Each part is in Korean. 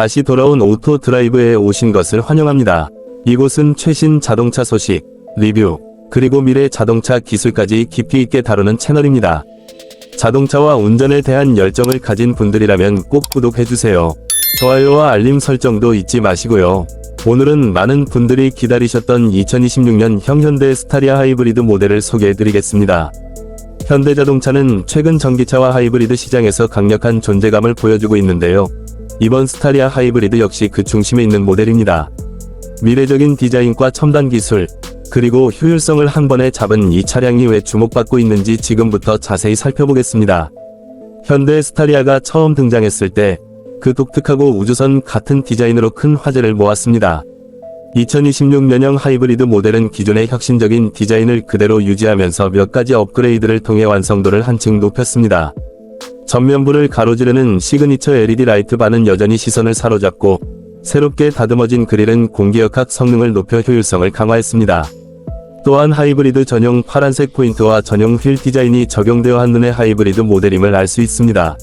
다시 돌아온 오토 드라이브에 오신 것을 환영합니다. 이곳은 최신 자동차 소식, 리뷰, 그리고 미래 자동차 기술까지 깊이 있게 다루는 채널입니다. 자동차와 운전에 대한 열정을 가진 분들이라면 꼭 구독해주세요. 좋아요와 알림 설정도 잊지 마시고요. 오늘은 많은 분들이 기다리셨던 2026년 형 현대 스타리아 하이브리드 모델을 소개해드리겠습니다. 현대자동차는 최근 전기차와 하이브리드 시장에서 강력한 존재감을 보여주고 있는데요. 이번 스타리아 하이브리드 역시 그 중심에 있는 모델입니다. 미래적인 디자인과 첨단 기술, 그리고 효율성을 한 번에 잡은 이 차량이 왜 주목받고 있는지 지금부터 자세히 살펴보겠습니다. 현대 스타리아가 처음 등장했을 때 그 독특하고 우주선 같은 디자인으로 큰 화제를 모았습니다. 2026년형 하이브리드 모델은 기존의 혁신적인 디자인을 그대로 유지하면서 몇 가지 업그레이드를 통해 완성도를 한층 높였습니다. 전면부를 가로지르는 시그니처 LED 라이트 반은 여전히 시선을 사로잡고 새롭게 다듬어진 그릴은 공기역학 성능을 높여 효율성을 강화했습니다. 또한 하이브리드 전용 파란색 포인트와 전용 휠 디자인이 적용되어 한눈에 하이브리드 모델임을 알 수 있습니다.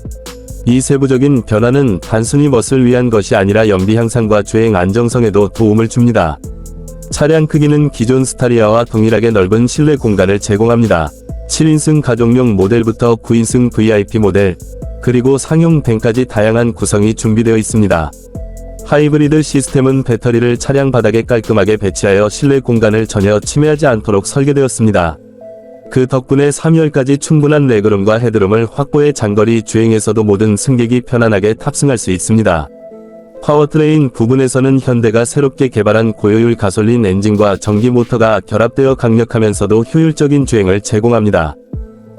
이 세부적인 변화는 단순히 멋을 위한 것이 아니라 연비 향상과 주행 안정성에도 도움을 줍니다. 차량 크기는 기존 스타리아와 동일하게 넓은 실내 공간을 제공합니다. 7인승 가족용 모델부터 9인승 VIP 모델, 그리고 상용 밴까지 다양한 구성이 준비되어 있습니다. 하이브리드 시스템은 배터리를 차량 바닥에 깔끔하게 배치하여 실내 공간을 전혀 침해하지 않도록 설계되었습니다. 그 덕분에 3열까지 충분한 레그룸과 헤드룸을 확보해 장거리 주행에서도 모든 승객이 편안하게 탑승할 수 있습니다. 파워트레인 부분에서는 현대가 새롭게 개발한 고효율 가솔린 엔진과 전기 모터가 결합되어 강력하면서도 효율적인 주행을 제공합니다.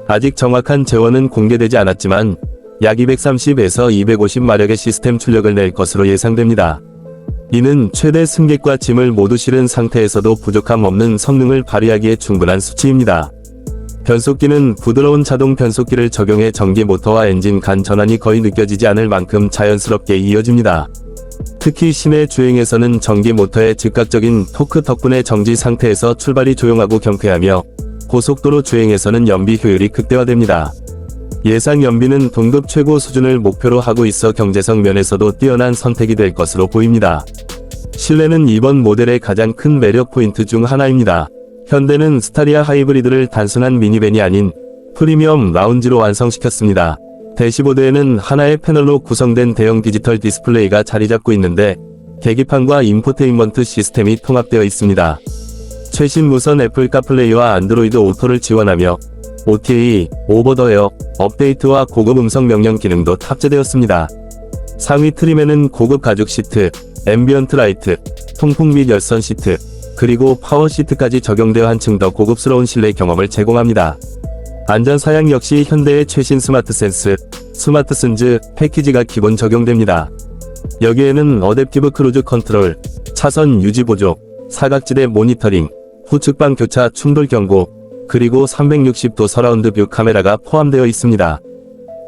아직 정확한 재원은 공개되지 않았지만 약 230에서 250마력의 시스템 출력을 낼 것으로 예상됩니다. 이는 최대 승객과 짐을 모두 실은 상태에서도 부족함 없는 성능을 발휘하기에 충분한 수치입니다. 변속기는 부드러운 자동 변속기를 적용해 전기 모터와 엔진 간 전환이 거의 느껴지지 않을 만큼 자연스럽게 이어집니다. 특히 시내 주행에서는 전기 모터의 즉각적인 토크 덕분에 정지 상태에서 출발이 조용하고 경쾌하며 고속도로 주행에서는 연비 효율이 극대화됩니다. 예상 연비는 동급 최고 수준을 목표로 하고 있어 경제성 면에서도 뛰어난 선택이 될 것으로 보입니다. 실내는 이번 모델의 가장 큰 매력 포인트 중 하나입니다. 현대는 스타리아 하이브리드를 단순한 미니밴이 아닌 프리미엄 라운지로 완성시켰습니다. 대시보드에는 하나의 패널로 구성된 대형 디지털 디스플레이가 자리 잡고 있는데 계기판과 인포테인먼트 시스템이 통합되어 있습니다. 최신 무선 애플 카플레이와 안드로이드 오토를 지원하며 OTA, 오버더에어, 업데이트와 고급 음성 명령 기능도 탑재되었습니다. 상위 트림에는 고급 가죽 시트, 앰비언트 라이트, 통풍 및 열선 시트, 그리고 파워 시트까지 적용되어 한층 더 고급스러운 실내 경험을 제공합니다. 안전 사양 역시 현대의 최신 스마트 센스, 스마트 센즈 패키지가 기본 적용됩니다. 여기에는 어댑티브 크루즈 컨트롤, 차선 유지 보조, 사각지대 모니터링, 후측방 교차 충돌 경고, 그리고 360도 서라운드 뷰 카메라가 포함되어 있습니다.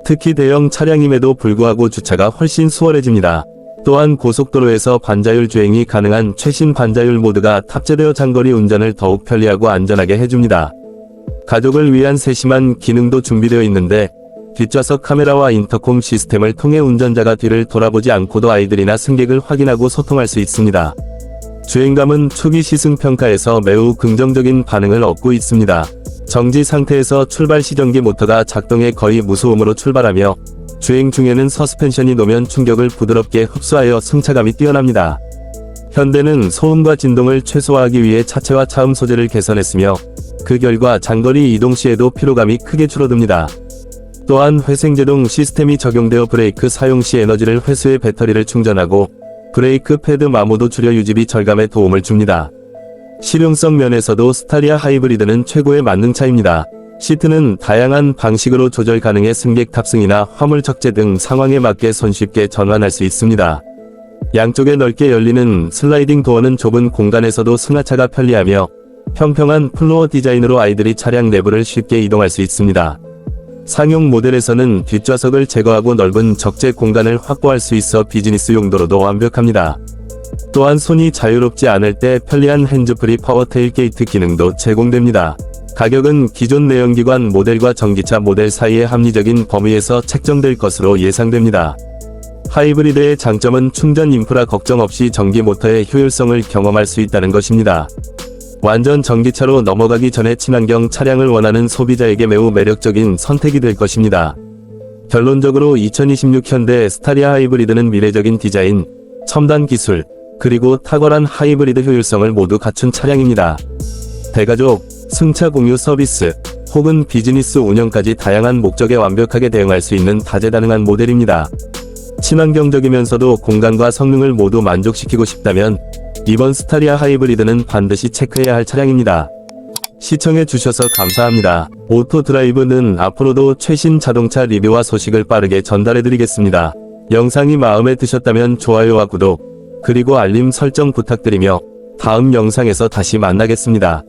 특히 대형 차량임에도 불구하고 주차가 훨씬 수월해집니다. 또한 고속도로에서 반자율 주행이 가능한 최신 반자율 모드가 탑재되어 장거리 운전을 더욱 편리하고 안전하게 해줍니다. 가족을 위한 세심한 기능도 준비되어 있는데 뒷좌석 카메라와 인터콤 시스템을 통해 운전자가 뒤를 돌아보지 않고도 아이들이나 승객을 확인하고 소통할 수 있습니다. 주행감은 초기 시승 평가에서 매우 긍정적인 반응을 얻고 있습니다. 정지 상태에서 출발 시전기 모터가 작동해 거의 무소음으로 출발하며 주행 중에는 서스펜션이 노면 충격을 부드럽게 흡수하여 승차감이 뛰어납니다. 현대는 소음과 진동을 최소화하기 위해 차체와 차음 소재를 개선했으며 그 결과 장거리 이동 시에도 피로감이 크게 줄어듭니다. 또한 회생제동 시스템이 적용되어 브레이크 사용 시 에너지를 회수해 배터리를 충전하고 브레이크 패드 마모도 줄여 유지비 절감에 도움을 줍니다. 실용성 면에서도 스타리아 하이브리드는 최고의 만능차입니다. 시트는 다양한 방식으로 조절 가능해 승객 탑승이나 화물 적재 등 상황에 맞게 손쉽게 전환할 수 있습니다. 양쪽에 넓게 열리는 슬라이딩 도어는 좁은 공간에서도 승하차가 편리하며 평평한 플로어 디자인으로 아이들이 차량 내부를 쉽게 이동할 수 있습니다. 상용 모델에서는 뒷좌석을 제거하고 넓은 적재 공간을 확보할 수 있어 비즈니스 용도로도 완벽합니다. 또한 손이 자유롭지 않을 때 편리한 핸즈프리 파워 테일 게이트 기능도 제공됩니다. 가격은 기존 내연기관 모델과 전기차 모델 사이의 합리적인 범위에서 책정될 것으로 예상됩니다. 하이브리드의 장점은 충전 인프라 걱정 없이 전기 모터의 효율성을 경험할 수 있다는 것입니다. 완전 전기차로 넘어가기 전에 친환경 차량을 원하는 소비자에게 매우 매력적인 선택이 될 것입니다. 결론적으로 2026 현대 스타리아 하이브리드는 미래적인 디자인, 첨단 기술, 그리고 탁월한 하이브리드 효율성을 모두 갖춘 차량입니다. 대가족, 승차 공유 서비스, 혹은 비즈니스 운영까지 다양한 목적에 완벽하게 대응할 수 있는 다재다능한 모델입니다. 친환경적이면서도 공간과 성능을 모두 만족시키고 싶다면 이번 스타리아 하이브리드는 반드시 체크해야 할 차량입니다. 시청해 주셔서 감사합니다. 오토 드라이브는 앞으로도 최신 자동차 리뷰와 소식을 빠르게 전달해 드리겠습니다. 영상이 마음에 드셨다면 좋아요와 구독, 그리고 알림 설정 부탁드리며 다음 영상에서 다시 만나겠습니다.